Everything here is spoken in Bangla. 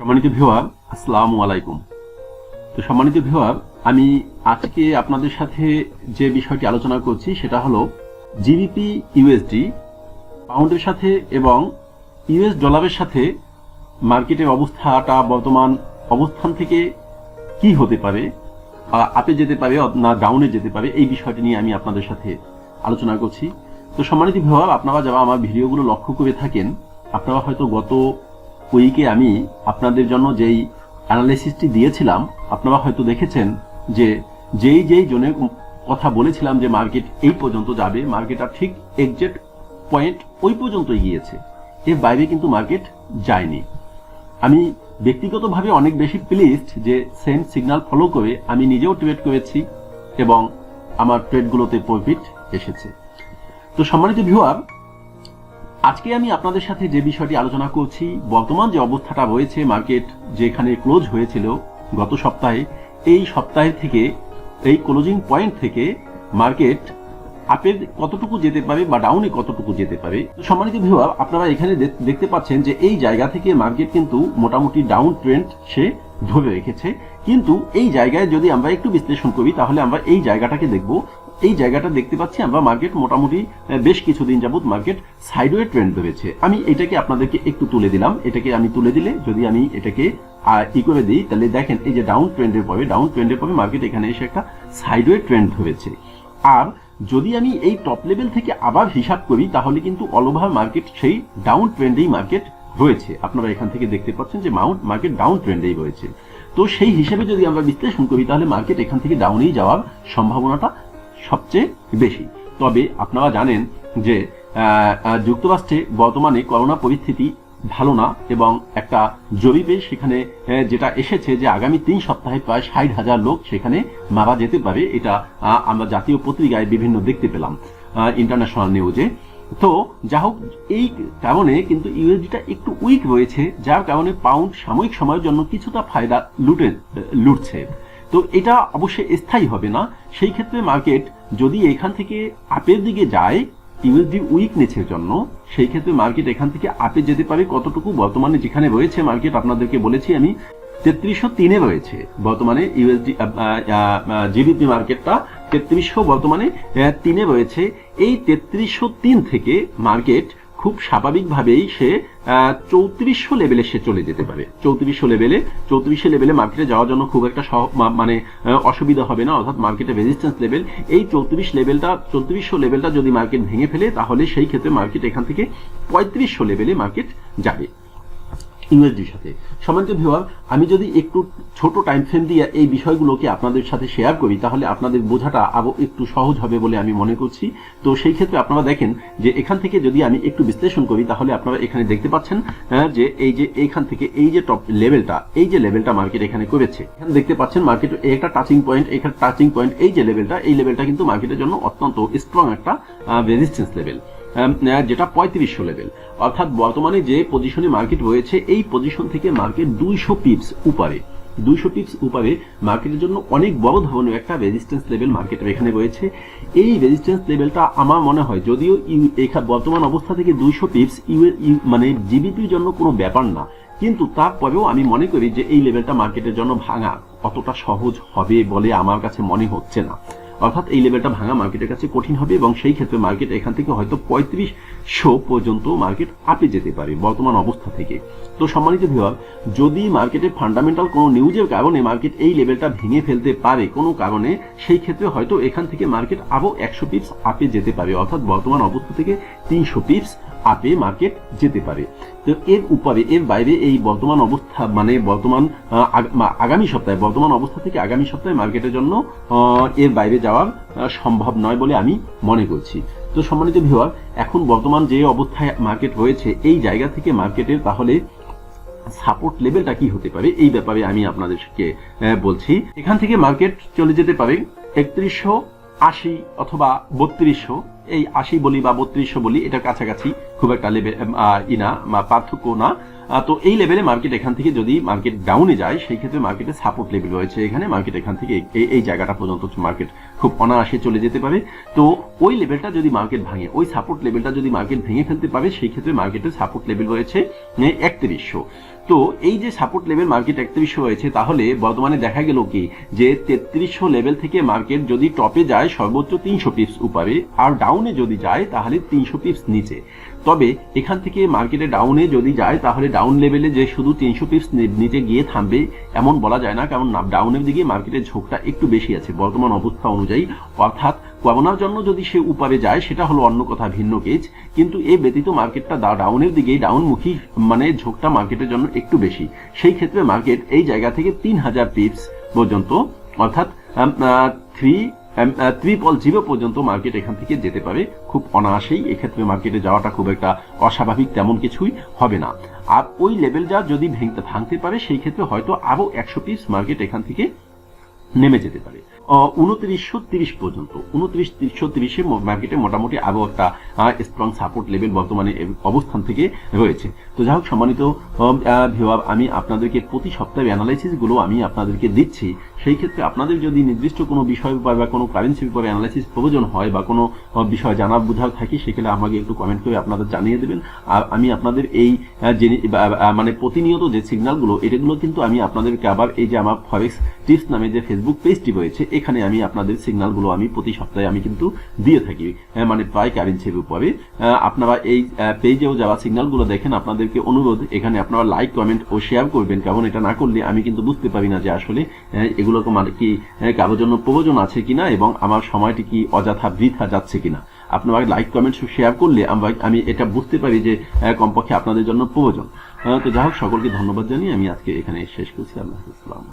সম্মানিত ভিওয়ার আসসালামু আলাইকুম। তো সম্মানিত ভিওয়ার আমি আজকে আপনাদের সাথে যে বিষয়টি আলোচনা করছি, সেটা হলো জিবিপি ইউএসডি পাউন্ডের সাথে এবং ইউএস ডলারের সাথে মার্কেটের অবস্থাটা, বর্তমান অবস্থান থেকে কি হতে পারে আপে যেতে পারে না ডাউনে যেতে পারে, এই বিষয়টি নিয়ে আমি আপনাদের সাথে আলোচনা করছি। তো সম্মানিত ভিওয়ার আপনারা যারা আমার ভিডিওগুলো লক্ষ্য করে থাকেন, আপনারা হয়তো গত উইকে আমি আপনাদের জন্য যেই অ্যানালিসিসটি দিয়েছিলাম, আপনারা হয়তো দেখেছেন যে যেই যেই জনের কথা বলেছিলাম যে মার্কেট এই পর্যন্ত যাবে, মার্কেট আর ঠিক এক্সাক্ট পয়েন্ট ওই পর্যন্ত গিয়েছে। এর বাইরে কিন্তু মার্কেট যায়নি। আমি ব্যক্তিগতভাবে অনেক বেশি প্লিজড যে সেম সিগন্যাল ফলো করে আমি নিজেও ট্রেড করেছি এবং আমার ট্রেডগুলোতে প্রফিট এসেছে। তো সম্মানিত ভিউয়ার আজকে আমি আপনাদের সাথে যে বিষয়টি আলোচনা করছি, বর্তমান যে অবস্থাটা রয়েছে মার্কেট যেখানে ক্লোজ হয়েছিল গত সপ্তাহে, এই সপ্তাহে থেকে, এই ক্লোজিং পয়েন্ট থেকে মার্কেট আপের কতটুকু যেতে পারে বা ডাউনে কতটুকু যেতে পারে? সম্মানিত ভিউয়ার, আপনারা এখানে দেখতে পাচ্ছেন যে এই জায়গা থেকে মার্কেট কিন্তু মোটামুটি ডাউন ট্রেন্ড সে ধরে রেখেছে। কিন্তু এই জায়গায় যদি আমরা একটু বিশ্লেষণ করি, তাহলে আমরা এই জায়গাটাকে দেখব। এই জায়গাটা দেখতে পাচ্ছি আমরা মার্কেট মোটামুটি বেশ কিছুদিন যাবত মার্কেট সাইডওয়ে ট্রেন্ড ধরেছে। আমি এটাকে আপনাদেরকে একটু তুলে দিলাম। এটাকে আমি তুলে দিলে যদি আমি এটাকে ই করে দিই, তাহলে দেখেন এই যে ডাউন ট্রেন্ডের পরে ডাউন ট্রেন্ডের পরে মার্কেট এখানে এসে একটা সাইডওয়ে ট্রেন্ড ধরেছে। আর যদি আমি এই টপ লেভেল থেকে আবার হিসাব করি, তাহলে কিন্তু অল ওভার মার্কেট সেই ডাউন ট্রেন্ডেই মার্কেট রয়েছে। আপনারা এখান থেকে দেখতে পাচ্ছেন যে মাউন্ট মার্কেট ডাউন ট্রেন্ডেই রয়েছে। তো সেই হিসেবে যদি আমরা বিশ্লেষণ করি, তাহলে মার্কেট এখান থেকে ডাউনেই যাওয়ার সম্ভাবনাটা সবচেয়ে বেশি। তবে আপনারা জানেন যে যুক্তরাষ্ট্রে বর্তমানে করোনা পরিস্থিতি ভালো না এবং একটা জরিপে সেখানে যেটা এসেছে যে আগামী তিন সপ্তাহে প্রায় ষাট হাজার লোক সেখানে মারা যেতে পারে, এটা আমরা জাতীয় পত্রিকায় বিভিন্ন দেখতে পেলাম ইন্টারন্যাশনাল নিউজে তো যা হোক, এই কারণে কিন্তু ইউএসডিটা একটু উইক রয়েছে, যার কারণে পাউন্ড সাময়িক সময়ের জন্য কিছুটা ফায়দা লুটে, লুটছে। তো এটা অবশ্যই স্থায়ী হবে না। সেই ক্ষেত্রে মার্কেট যদি এখান থেকে আপের দিকে যায় ইউএসডি উইকনেসের জন্য, সেই ক্ষেত্রে মার্কেট এখান থেকে আপে যেতে পারে কতটুকু? বর্তমানে যেখানে রয়েছে মার্কেট আপনাদেরকে বলেছি আমি তেত্রিশশো তিনে রয়েছে। বর্তমানে ইউএসডি জিবিপি মার্কেটটা তেত্রিশশো বর্তমানে তিনে রয়েছে। এই তেত্রিশশো তিন থেকে মার্কেট খুব স্বাভাবিকভাবেই সে চৌত্রিশশো লেভেলে সে চলে যেতে পারে। চৌত্রিশশো লেভেলে চৌত্রিশশো লেভেলে মার্কেটে যাওয়ার জন্য খুব একটা মানে অসুবিধা হবে না। অর্থাৎ মার্কেটের রেজিস্ট্যান্স লেভেল এই চৌত্রিশ লেভেলটা চৌত্রিশশো লেভেলটা যদি মার্কেট ভেঙে ফেলে, তাহলে সেই ক্ষেত্রে মার্কেট এখান থেকে পঁয়ত্রিশশো লেভেলে মার্কেট যাবে। ইউএসডির সাথে। সম্মানিত ভিউয়ার আমি যদি একটু ছোট টাইম ফ্রেম দিয়ে এই বিষয়গুলোকে আপনাদের সাথে শেয়ার করি তাহলে আপনাদের বোঝাটা আরও একটু সহজ হবে বলে আমি মনে করছি। তো সেই ক্ষেত্রে আপনারা দেখেন যে এখান থেকে যদি আমি একটু বিশ্লেষণ করি তাহলে আপনারা এখানে দেখতে পাচ্ছেন আহ, যে এই যে এইখান থেকে এই যে টপ লেভেলটা এই যে লেভেলটা মার্কেট এখানে করেছে এখানে দেখতে পাচ্ছেন মার্কেট একটা টাচিং পয়েন্ট এখানে টাচিং পয়েন্ট এই যে লেভেলটা এই লেভেলটা কিন্তু মার্কেটের জন্য অত্যন্ত স্ট্রং একটা রেজিস্ট্যান্স লেভেল যেটা পঁয়ত্রিশশো লেভেল অর্থাৎ বর্তমানে যে পজিশনে মার্কেট রয়েছে, এই পজিশন থেকে মার্কেট দুইশো পিপস উপরে। দুইশো পিপস উপরে মার্কেটের জন্য অনেক বড় ধরনের একটা রেজিস্ট্যান্স লেভেল মার্কেটের এখানে রয়েছে। এই রেজিস্ট্যান্স লেভেলটা আমার মনে হয়, যদিও ইউ- এখা- বর্তমান অবস্থা থেকে দুইশো ইউ- মানে জিবিপির জন্য কোনো ব্যাপার না। কিন্তু তারপরেও আমি মনে করি যে এই লেভেলটা মার্কেটের জন্য ভাঙা অতটা সহজ হবে বলে আমার কাছে মনে হচ্ছে না। অর্থাৎ এই লেভেলটা ভাঙা মার্কেটের কাছে কঠিন হবে এবং সেই ক্ষেত্রে মার্কেট এখান থেকে হয়তো পঁয়ত্রিশশো পর্যন্ত মার্কেট আপে যেতে পারে বর্তমান অবস্থা থেকে। তো সম্মানিত ভিওয়ার যদি মার্কেটে ফান্ডামেন্টাল কোনো নিউজের কারণে মার্কেট এই লেভেলটা ভেঙে ফেলতে পারে কোনো কারণে, সেই ক্ষেত্রে হয়তো এখান থেকে মার্কেট আরও একশো পিপস আপে যেতে পারে। অর্থাৎ বর্তমান অবস্থা থেকে তিনশো পিপস আপে মার্কেট যেতে পারে। তো এর উপরে, এর বাইরে এই বর্তমান অবস্থা মানে বর্তমান আগামী সপ্তাহে, বর্তমান অবস্থা থেকে আগামী সপ্তাহে মার্কেটের জন্য এর বাইরে যাওয়ার সম্ভব নয় বলে আমি মনে করছি। তো সম্মানিত ভিউয়ার এখন বর্তমান যে অবস্থায় মার্কেট রয়েছে, এই জায়গা থেকে মার্কেটের তাহলে সাপোর্ট লেভেলটা কি হতে পারে? এই ব্যাপারে আমি আপনাদেরকে বলছি। এখান থেকে মার্কেট চলে যেতে পারে একত্রিশশো আশি অথবা বত্রিশশো। এই আশি বলি বা বত্রিশশো বলি এটার কাছাকাছি খুব একটা ইনা পার্থক্য না। তো এই লেভেলে মার্কেট এখান থেকে যদি মার্কেট ডাউনে যায়, সেই ক্ষেত্রে মার্কেটের সাপোর্ট লেভেল রয়েছে। এখানে মার্কেট এখান থেকে এই- জায়গাটা পর্যন্ত মার্কেট খুব অনায়াসে চলে যেতে পারে। তো ওই লেভেলটা যদি মার্কেট ভাঙে, ওই সাপোর্ট লেভেলটা যদি মার্কেট ভেঙে ফেলতে পারে, সেই ক্ষেত্রে মার্কেটের সাপোর্ট লেভেল রয়েছে একত্রিশশো তো এই যে সাপোর্ট লেভেল মার্কেট একত্রিশশো হয়েছে তাহলে বর্তমানে দেখা গেল কি? যে তেত্রিশশো লেভেল থেকে মার্কেট যদি টপে যায়, সর্বোচ্চ তিনশো পিপস উপরে, আর ডাউনে যদি যায়, তাহলে তিনশো পিপস নিচে। তবে এখান থেকে মার্কেটে ডাউনে যদি যায়, তাহলে ডাউন লেভেলে যে শুধু তিনশো পিপস নিচে গিয়ে থামবে এমন বলা যায় না, কারণ ডাউনের দিকে মার্কেটের ঝোঁকটা একটু বেশি আছে। বর্তমান অবস্থা অনুযায়ী, অর্থাৎ কমানোর জন্য যদি সে উপারে যায়, সেটা হলো অন্য কথা, ভিন্ন কেজ কিন্তু এই ব্যতীত মার্কেটটা ডাউনের দিকেই ডাউনমুখী মানে ঝোঁকটা মার্কেটের জন্য একটু বেশি। সেই ক্ষেত্রে মার্কেট এই জায়গা থেকে তিন হাজার পিপস পর্যন্ত, অর্থাৎ থ্রি ত্রিপল জিরো পর্যন্ত মার্কেট এখান থেকে যেতে পারে। খুব অনায়াসেই এক্ষেত্রে মার্কেটে যাওয়াটা খুব একটা অস্বাভাবিক তেমন কিছুই হবে না। আর ওই লেভেল যা যদি ভেঙতে ভাঙতে পারে, সেই ক্ষেত্রে হয়তো আরও একশো পিস মার্কেট এখান থেকে নেমে যেতে পারে। উনত্রিশশো তিরিশ পর্যন্ত, উনত্রিশ তিরিশশো তিরিশে মার্কেটে মোটামুটি আরও একটা স্ট্রং সাপোর্ট লেভেল বর্তমানে অবস্থান থেকে রয়েছে। তো যাই হোক, সম্মানিত ভিওয়ার আমি আপনাদেরকে প্রতি সপ্তাহে অ্যানালাইসিসগুলো আমি আপনাদেরকে দিচ্ছি। সেই ক্ষেত্রে আপনাদের যদি নির্দিষ্ট কোনো বিষয় বা কোনো কারেন্সির উপরে অ্যানালাইসিস প্রয়োজন হয় বা কোনো বিষয় জানার বোঝার থাকে সেখানে আমাকে একটু কমেন্ট করে আপনাদের জানিয়ে দেবেন। আর আমি আপনাদের এই মানে প্রতিনিয়ত যে সিগন্যালগুলো এটাগুলো কিন্তু আমি আপনাদেরকে আবার এই যে আমার ফরেক্স টিপস নামে যে ফেসবুক পেজটি রয়েছে, এখানে আমি আপনাদের সিগন্যালগুলো আমি প্রতি সপ্তাহে আমি কিন্তু দিয়ে থাকি মানে প্রায় কারেন্সির উপরে। আপনারা এই পেজেও যারা সিগন্যালগুলো দেখেন, আপনাদেরকে অনুরোধ, এখানে আপনারা লাইক কমেন্ট ও শেয়ার করবেন, কারণ এটা না করলে আমি কিন্তু বুঝতে পারি না যে আসলে এগুলো মানে কি কারোর জন্য প্রয়োজন আছে কিনা এবং আমার সময়টি কি অযথা বৃথা যাচ্ছে কিনা। আপনারা লাইক কমেন্ট শেয়ার করলে আমরা, আমি এটা বুঝতে পারি যে কমপক্ষে আপনাদের জন্য প্রয়োজন। তো যাই হোক, সকলকে ধন্যবাদ জানিয়ে আমি আজকে এখানে শেষ করছি। আল্লাহ